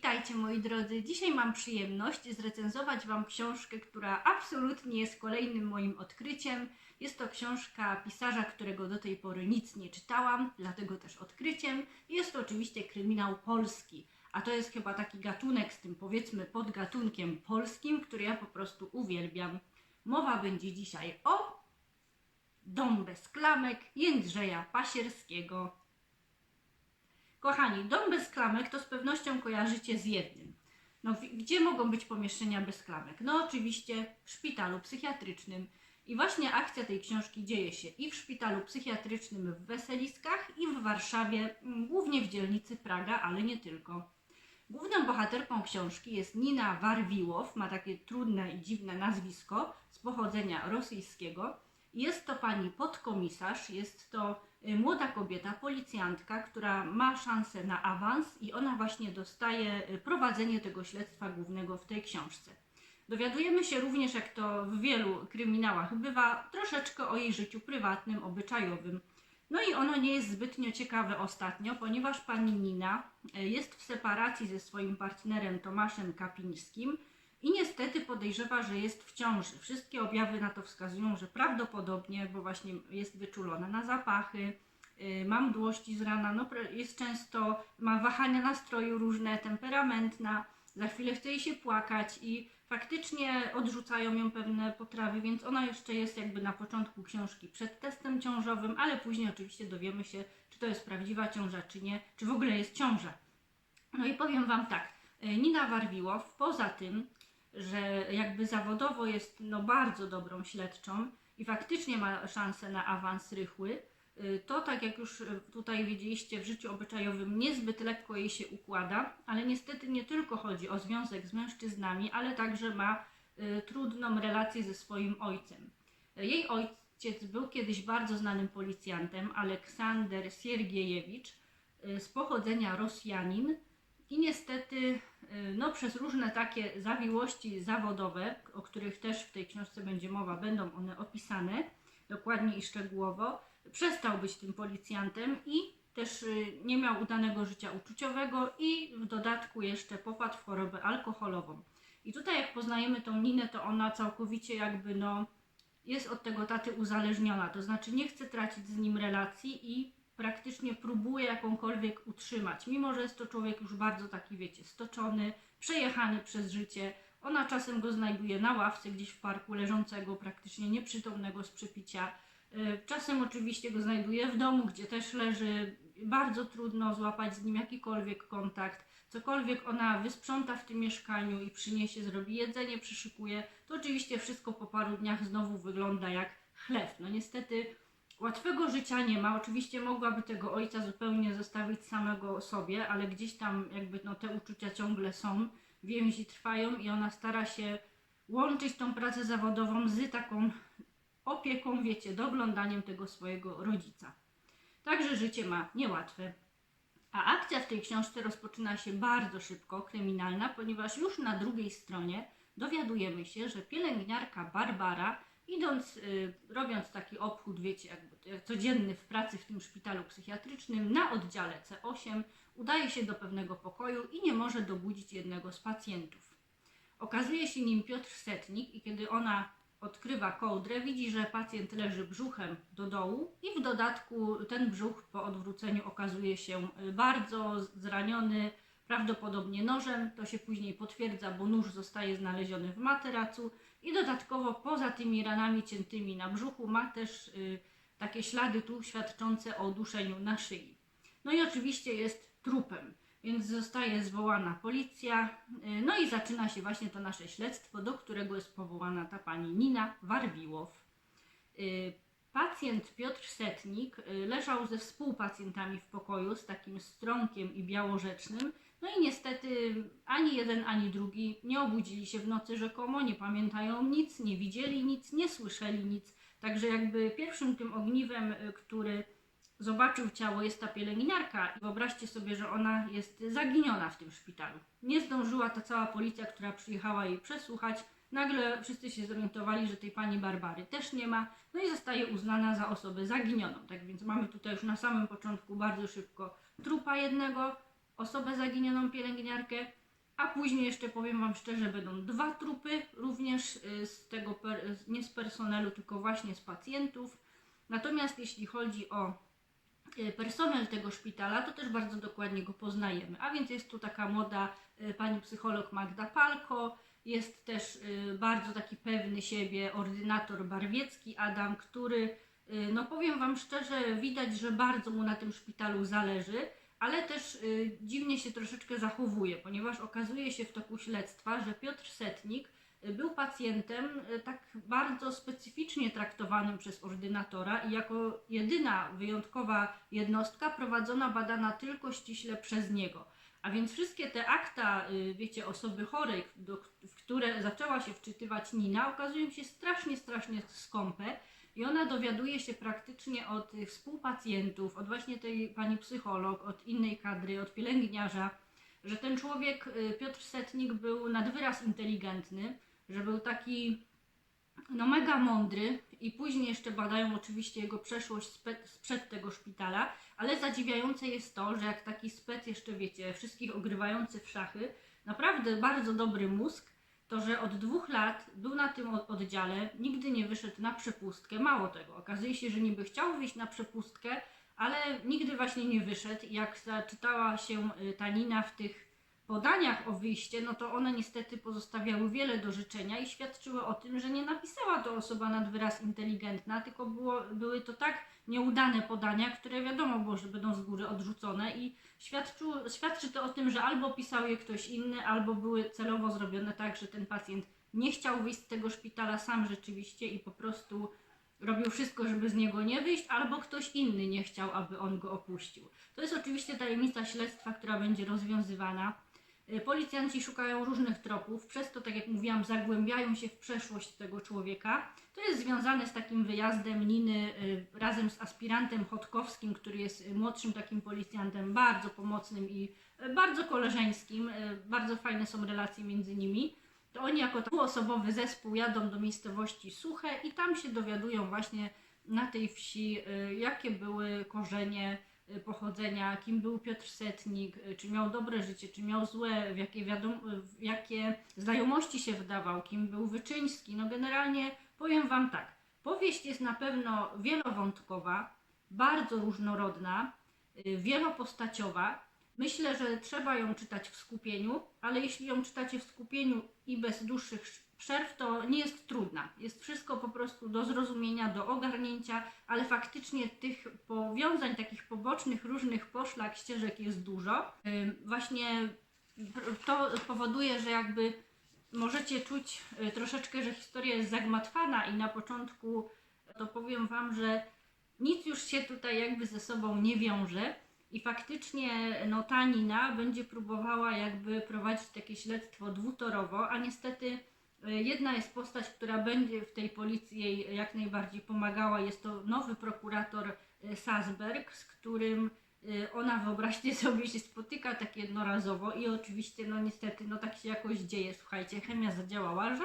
Witajcie moi drodzy. Dzisiaj mam przyjemność zrecenzować Wam książkę, która absolutnie jest kolejnym moim odkryciem. Jest to książka pisarza, którego do tej pory nic nie czytałam, dlatego też odkryciem. Jest to oczywiście kryminał polski, a to jest chyba taki gatunek z tym powiedzmy podgatunkiem polskim, który ja po prostu uwielbiam. Mowa będzie dzisiaj o Dom bez klamek Jędrzeja Pasierskiego. Kochani, dom bez klamek to z pewnością kojarzycie z jednym. No, gdzie mogą być pomieszczenia bez klamek? No, oczywiście w szpitalu psychiatrycznym. I właśnie akcja tej książki dzieje się i w szpitalu psychiatrycznym w Weseliskach, i w Warszawie, mm, głównie w dzielnicy Praga, ale nie tylko. Główną bohaterką książki jest Nina Warwiłow, ma takie trudne i dziwne nazwisko z pochodzenia rosyjskiego. Jest to pani podkomisarz, jest to y, młoda kobieta, policjantka, która ma szansę na awans i ona właśnie dostaje y, prowadzenie tego śledztwa głównego w tej książce. Dowiadujemy się również, jak to w wielu kryminałach bywa, troszeczkę o jej życiu prywatnym, obyczajowym. No i ono nie jest zbytnio ciekawe ostatnio, ponieważ pani Nina y, jest w separacji ze swoim partnerem Tomaszem Kapińskim i niestety podejrzewa, że jest w ciąży. Wszystkie objawy na to wskazują, że prawdopodobnie, bo właśnie jest wyczulona na zapachy, y, ma mdłości z rana, no, jest często, ma wahania nastroju różne, temperamentna, za chwilę chce jej się płakać i faktycznie odrzucają ją pewne potrawy, więc ona jeszcze jest jakby na początku książki przed testem ciążowym, ale później oczywiście dowiemy się, czy to jest prawdziwa ciąża, czy nie, czy w ogóle jest ciąża. No i powiem Wam tak, y, Nina Warwiłow, poza tym, że jakby zawodowo jest no, bardzo dobrą śledczą i faktycznie ma szansę na awans rychły, y, to tak jak już y, tutaj wiedzieliście w życiu obyczajowym niezbyt lekko jej się układa, ale niestety nie tylko chodzi o związek z mężczyznami, ale także ma y, trudną relację ze swoim ojcem. Jej ojciec był kiedyś bardzo znanym policjantem, Aleksander Siergiejewicz, z pochodzenia Rosjanin, i niestety, y, no, przez różne takie zawiłości zawodowe, o których też w tej książce będzie mowa, będą one opisane dokładnie i szczegółowo, przestał być tym policjantem i też y, nie miał udanego życia uczuciowego i w dodatku jeszcze popadł w chorobę alkoholową. I tutaj jak poznajemy tą Ninę, to ona całkowicie jakby no jest od tego taty uzależniona, to znaczy nie chce tracić z nim relacji i praktycznie próbuje jakąkolwiek utrzymać, mimo że jest to człowiek już bardzo taki, wiecie, stoczony, przejechany przez życie. Ona czasem go znajduje na ławce gdzieś w parku, leżącego, praktycznie nieprzytomnego z przepicia. Y, Czasem oczywiście go znajduje w domu, gdzie też leży. Bardzo trudno złapać z nim jakikolwiek kontakt. Cokolwiek ona wysprząta w tym mieszkaniu i przyniesie, zrobi jedzenie, przyszykuje, to oczywiście wszystko po paru dniach znowu wygląda jak chleb. No niestety Łatwego życia nie ma. Oczywiście mogłaby tego ojca zupełnie zostawić samego sobie, ale gdzieś tam jakby no, te uczucia ciągle są, więzi trwają i ona stara się łączyć tą pracę zawodową z taką opieką, wiecie, doglądaniem tego swojego rodzica. Także życie ma niełatwe. A akcja w tej książce rozpoczyna się bardzo szybko, kryminalna, ponieważ już na drugiej stronie dowiadujemy się, że pielęgniarka Barbara, idąc, y, robiąc taki obchód, wiecie, jakby codzienny w pracy w tym szpitalu psychiatrycznym na oddziale C8, udaje się do pewnego pokoju i nie może dobudzić jednego z pacjentów. Okazuje się nim Piotr Setnik i kiedy ona odkrywa kołdrę, widzi, że pacjent leży brzuchem do dołu i w dodatku ten brzuch po odwróceniu okazuje się y, bardzo zraniony, prawdopodobnie nożem. To się później potwierdza, bo nóż zostaje znaleziony w materacu i dodatkowo poza tymi ranami ciętymi na brzuchu ma też y, takie ślady tu świadczące o duszeniu na szyi. No i oczywiście jest trupem, więc zostaje zwołana policja, y, no i zaczyna się właśnie to nasze śledztwo, do którego jest powołana ta pani Nina Warwiłow. Y, Pacjent Piotr Setnik leżał ze współpacjentami w pokoju z takim Strąkiem i Białorzecznym. No i niestety ani jeden, ani drugi nie obudzili się w nocy rzekomo, nie pamiętają nic, nie widzieli nic, nie słyszeli nic. Także jakby pierwszym tym ogniwem, y, który zobaczył ciało jest ta pielęgniarka wyobraźcie sobie, że ona jest zaginiona w tym szpitalu. Nie zdążyła ta cała policja, która przyjechała jej przesłuchać. Nagle wszyscy się zorientowali, że tej pani Barbary też nie ma, no i zostaje uznana za osobę zaginioną. Tak więc mamy tutaj już na samym początku bardzo szybko trupa jednego, osobę zaginioną pielęgniarkę A później jeszcze powiem Wam szczerze, będą dwa trupy, również y, z tego, nie z personelu, tylko właśnie z pacjentów. Natomiast jeśli chodzi o y, personel tego szpitala, to też bardzo dokładnie go poznajemy. A więc jest tu taka młoda y, pani psycholog Magda Palko, jest też bardzo taki pewny siebie ordynator Barwiecki Adam, który, no powiem Wam szczerze, widać, że bardzo mu na tym szpitalu zależy, ale też y, dziwnie się troszeczkę zachowuje, ponieważ okazuje się w toku śledztwa, że Piotr Setnik y, był pacjentem y, tak bardzo specyficznie traktowanym przez ordynatora i jako jedyna wyjątkowa jednostka prowadzona, badana tylko ściśle przez niego. A więc wszystkie te akta, y, wiecie, osoby chorej, do, w które zaczęła się wczytywać Nina, okazują się strasznie, strasznie skąpe. I ona dowiaduje się praktycznie od tych współpacjentów, od właśnie tej pani psycholog, od innej kadry, od pielęgniarza, że ten człowiek, y, Piotr Setnik, był nad wyraz inteligentny, że był taki no mega mądry i później jeszcze badają oczywiście jego przeszłość sprzed tego szpitala, ale zadziwiające jest to, że jak taki spec jeszcze wiecie, wszystkich ogrywający w szachy, naprawdę bardzo dobry mózg, to że od dwóch lat był na tym od- oddziale, nigdy nie wyszedł na przepustkę, mało tego, okazuje się, że niby chciał wyjść na przepustkę, ale nigdy właśnie nie wyszedł. Jak zaczytała się y, ta Nina w tych podaniach o wyjście, no to one niestety pozostawiały wiele do życzenia i świadczyły o tym, że nie napisała to osoba nad wyraz inteligentna, tylko było, były to tak nieudane podania, które wiadomo było, że będą z góry odrzucone i świadczyło, świadczy to o tym, że albo pisał je ktoś inny, albo były celowo zrobione tak, że ten pacjent nie chciał wyjść z tego szpitala sam rzeczywiście i po prostu robił wszystko, żeby z niego nie wyjść, albo ktoś inny nie chciał, aby on go opuścił. To jest oczywiście tajemnica śledztwa, która będzie rozwiązywana. Y, Policjanci szukają różnych tropów, przez to, tak jak mówiłam, zagłębiają się w przeszłość tego człowieka. To jest związane z takim wyjazdem Niny y, razem z aspirantem Chodkowskim, który jest y, młodszym takim policjantem, bardzo pomocnym i bardzo koleżeńskim. Bardzo fajne są relacje między nimi. To oni jako dwuosobowy zespół jadą do miejscowości Suche i tam się dowiadują właśnie na tej wsi, jakie były korzenie pochodzenia, kim był Piotr Setnik, y, czy miał dobre życie, czy miał złe, w jakie, wiadom- w jakie znajomości się wdawał, kim był Wyczyński. No generalnie powiem Wam tak, powieść jest na pewno wielowątkowa, bardzo różnorodna, y, wielopostaciowa. Myślę, że trzeba ją czytać w skupieniu, ale jeśli ją czytacie w skupieniu i bez dłuższych sz- przerw, to nie jest trudna. Jest wszystko po prostu do zrozumienia, do ogarnięcia, ale faktycznie tych powiązań, takich pobocznych, różnych poszlak, ścieżek jest dużo. Właśnie to powoduje, że jakby możecie czuć y, troszeczkę, że historia jest zagmatwana i na początku to powiem Wam, że nic już się tutaj jakby ze sobą nie wiąże i faktycznie no, ta Nina będzie próbowała jakby prowadzić takie śledztwo dwutorowo, a niestety jedna jest postać, która będzie w tej policji jej jak najbardziej pomagała, jest to nowy prokurator y, Sasberg, z którym y, ona wyobraźcie sobie się spotyka tak jednorazowo i oczywiście no niestety no tak się jakoś dzieje, słuchajcie, chemia zadziałała, że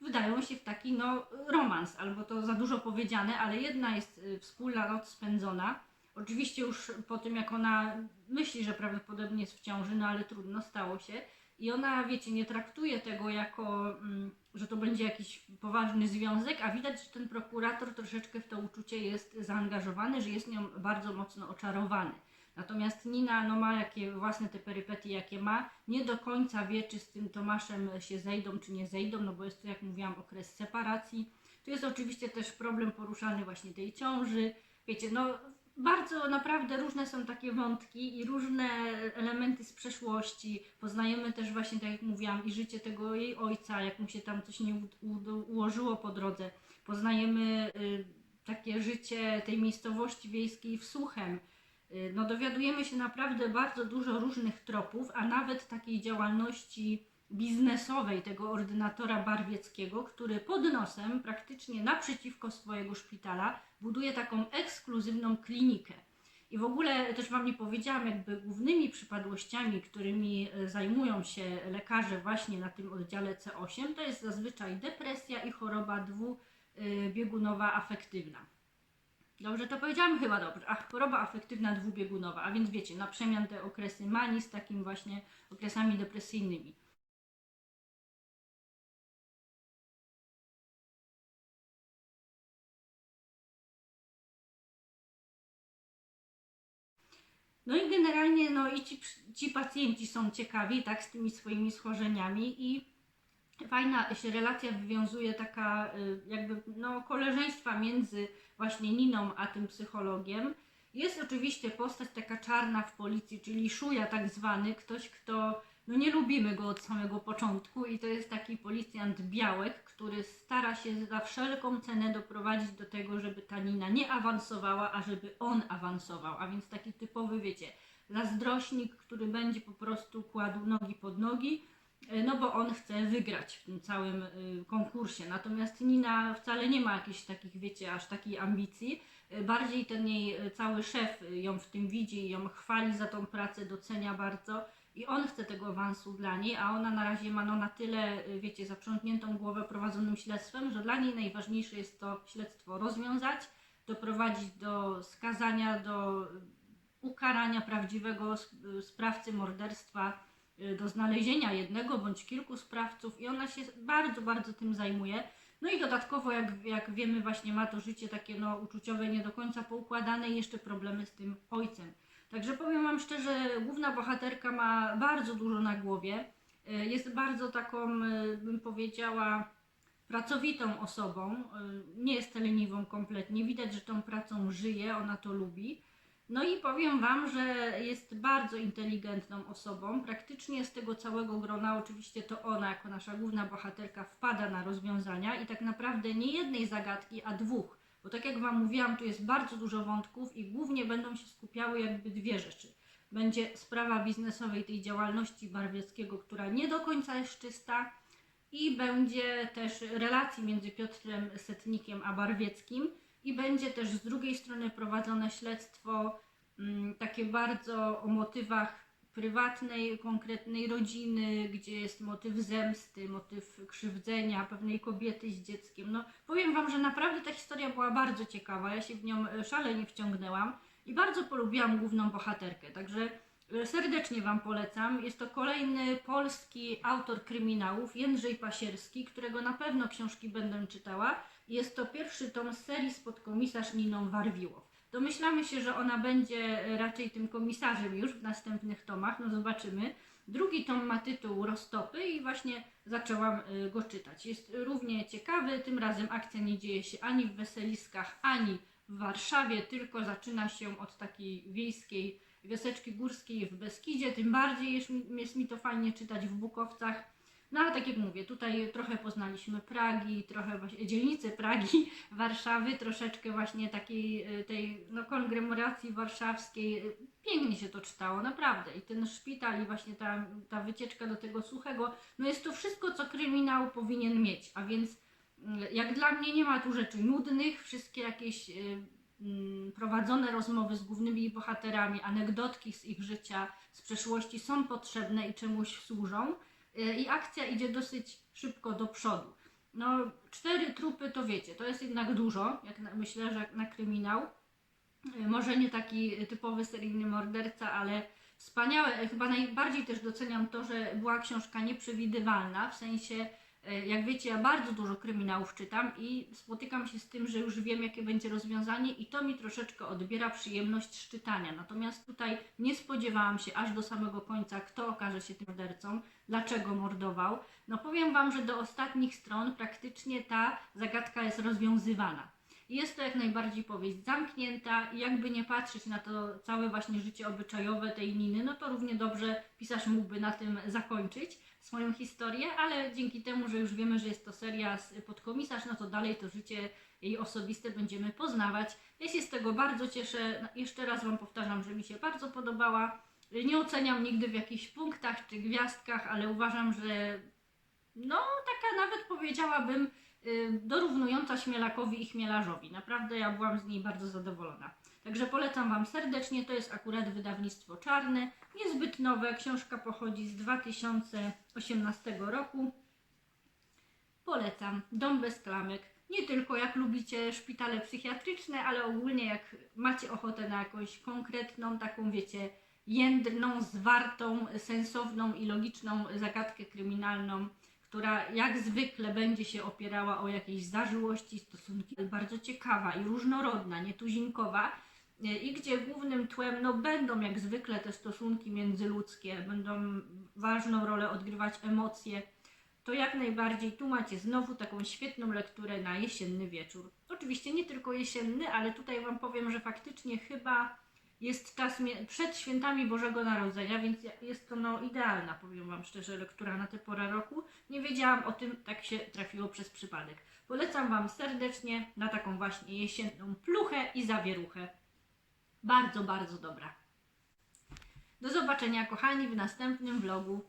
wydają się w taki no romans, albo to za dużo powiedziane, ale jedna jest wspólna noc spędzona. Oczywiście już po tym jak ona myśli, że prawdopodobnie jest w ciąży, no ale trudno, stało się. I ona, wiecie, nie traktuje tego jako, mm, że to będzie jakiś poważny związek, a widać, że ten prokurator troszeczkę w to uczucie jest zaangażowany, że jest nią bardzo mocno oczarowany. Natomiast Nina no, ma jakie własne te perypetie, jakie ma. Nie do końca wie, czy z tym Tomaszem się zejdą, czy nie zejdą, no bo jest to, jak mówiłam, okres separacji. Tu jest oczywiście też problem poruszany właśnie tej ciąży. Wiecie, no bardzo naprawdę różne są takie wątki i różne elementy z przeszłości. Poznajemy też właśnie, tak jak mówiłam, i życie tego jej ojca, jak mu się tam coś nie ułożyło po drodze. Poznajemy y, takie życie tej miejscowości wiejskiej w Suchem. Y, No dowiadujemy się naprawdę bardzo dużo różnych tropów, a nawet takiej działalności biznesowej tego ordynatora Barwieckiego, który pod nosem, praktycznie naprzeciwko swojego szpitala, buduje taką ekskluzywną klinikę. I w ogóle też Wam nie powiedziałam, jakby głównymi przypadłościami, którymi e, zajmują się lekarze właśnie na tym oddziale C8, to jest zazwyczaj depresja i choroba dwubiegunowa afektywna. Dobrze to powiedziałam? Chyba dobrze. Ach, choroba afektywna dwubiegunowa, a więc wiecie, na przemian te okresy manii z takimi właśnie okresami depresyjnymi. No i generalnie no i ci, ci pacjenci są ciekawi, tak, z tymi swoimi schorzeniami i fajna się relacja wywiązuje taka y, jakby no koleżeństwa między właśnie Niną a tym psychologiem. Jest oczywiście postać taka czarna w policji, czyli szuja tak zwany, ktoś kto, no nie lubimy go od samego początku i to jest taki policjant Białek, który stara się za wszelką cenę doprowadzić do tego, żeby ta Nina nie awansowała, a żeby on awansował, a więc taki typowy, wiecie, zazdrośnik, który będzie po prostu kładł nogi pod nogi, y, no bo on chce wygrać w tym całym y, konkursie. Natomiast Nina wcale nie ma jakichś takich, wiecie, aż takiej ambicji. Y, Bardziej ten jej y, cały szef y, ją w tym widzi, ją chwali za tą pracę, docenia bardzo i on chce tego awansu dla niej, a ona na razie ma no na tyle, y, wiecie, zaprzątniętą głowę prowadzonym śledztwem, że dla niej najważniejsze jest to śledztwo rozwiązać, doprowadzić do skazania, do y, ukarania prawdziwego y, sprawcy morderstwa, do znalezienia jednego bądź kilku sprawców i ona się bardzo, bardzo tym zajmuje. No i dodatkowo, jak, jak wiemy, właśnie ma to życie takie no, uczuciowe, nie do końca poukładane i jeszcze problemy z tym ojcem. Także powiem Wam szczerze, główna bohaterka ma bardzo dużo na głowie. Y, Jest bardzo taką, y, bym powiedziała, pracowitą osobą. y, Nie jest leniwą kompletnie. Widać, że tą pracą żyje, ona to lubi. No i powiem Wam, że jest bardzo inteligentną osobą. Praktycznie z tego całego grona, oczywiście to ona, jako nasza główna bohaterka, wpada na rozwiązania i tak naprawdę nie jednej zagadki, a dwóch. Bo tak jak Wam mówiłam, tu jest bardzo dużo wątków i głównie będą się skupiały jakby dwie rzeczy. Będzie sprawa biznesowej tej działalności Barwieckiego, która nie do końca jest czysta i będzie też relacji między Piotrem Setnikiem a Barwieckim i będzie też z drugiej strony prowadzone śledztwo mm, takie bardzo o motywach prywatnej, konkretnej rodziny, gdzie jest motyw zemsty, motyw krzywdzenia pewnej kobiety z dzieckiem. No, powiem Wam, że naprawdę ta historia była bardzo ciekawa. Ja się w nią e, szalenie wciągnęłam i bardzo polubiłam główną bohaterkę. Także e, serdecznie Wam polecam. Jest to kolejny polski autor kryminałów, Jędrzej Pasierski, którego na pewno książki będę czytała. Jest to pierwszy tom z serii z podkomisarz Niną Warwiłow. Domyślamy się, że ona będzie e, raczej tym komisarzem już w następnych tomach, no zobaczymy. Drugi tom ma tytuł Roztopy i właśnie zaczęłam y, go czytać. Jest równie ciekawy, tym razem akcja nie dzieje się ani w Weseliskach, ani w Warszawie, tylko zaczyna się od takiej wiejskiej wioseczki górskiej w Beskidzie, tym bardziej jest, jest mi to fajnie czytać w Bukowcach. No ale tak jak mówię, tutaj trochę poznaliśmy Pragi, trochę właśnie dzielnicy Pragi, Warszawy, troszeczkę właśnie takiej y, tej no, konglomeracji warszawskiej. Y, Pięknie się to czytało, naprawdę. I ten szpital i właśnie ta, ta wycieczka do tego suchego, no jest to wszystko, co kryminał powinien mieć. A więc y, jak dla mnie nie ma tu rzeczy nudnych, wszystkie jakieś y, mm, prowadzone rozmowy z głównymi bohaterami, anegdotki z ich życia, z przeszłości są potrzebne i czemuś służą. Y, I akcja idzie dosyć szybko do przodu. No, cztery trupy to wiecie, to jest jednak dużo, jak na, myślę, że na kryminał. Y, Może nie taki typowy seryjny morderca, ale wspaniałe. Y, Chyba najbardziej też doceniam to, że była książka nieprzewidywalna, w sensie, jak wiecie, ja bardzo dużo kryminałów czytam i spotykam się z tym, że już wiem, jakie będzie rozwiązanie i to mi troszeczkę odbiera przyjemność czytania. Natomiast tutaj nie spodziewałam się aż do samego końca, kto okaże się tym mordercą, dlaczego mordował. No powiem Wam, że do ostatnich stron praktycznie ta zagadka jest rozwiązywana. Jest to jak najbardziej powieść zamknięta i jakby nie patrzeć na to całe właśnie życie obyczajowe tej Niny, no to równie dobrze pisarz mógłby na tym zakończyć swoją historię, ale dzięki temu, że już wiemy, że jest to seria podkomisarz, no to dalej to życie jej osobiste będziemy poznawać. Ja się z tego bardzo cieszę. No, Jeszcze raz Wam powtarzam, że mi się bardzo podobała. Nie oceniam nigdy w jakichś punktach czy gwiazdkach, ale uważam, że no taka nawet powiedziałabym dorównująca Śmielakowi i Chmielarzowi. Naprawdę ja byłam z niej bardzo zadowolona. Także polecam Wam serdecznie, to jest akurat wydawnictwo czarne, niezbyt nowe, książka pochodzi z 2018 roku. Polecam, Dom bez klamek, Nie tylko jak lubicie szpitale psychiatryczne, ale ogólnie jak macie ochotę na jakąś konkretną, taką wiecie, jędrną, zwartą, sensowną i logiczną zagadkę kryminalną, która jak zwykle będzie się opierała o jakieś zażyłości, stosunki, bardzo ciekawa i różnorodna, nietuzinkowa y, i gdzie głównym tłem no, będą jak zwykle te stosunki międzyludzkie, będą ważną rolę odgrywać emocje, to jak najbardziej tu macie znowu taką świetną lekturę na jesienny wieczór. Oczywiście nie tylko jesienny, ale tutaj Wam powiem, że faktycznie chyba jest czas przed świętami Bożego Narodzenia, więc jest to no idealna, powiem Wam szczerze, lektura na tę porę roku. Nie wiedziałam o tym, tak się trafiło przez przypadek. Polecam Wam serdecznie na taką właśnie jesienną pluchę i zawieruchę. Bardzo, bardzo dobra. Do zobaczenia kochani w następnym vlogu.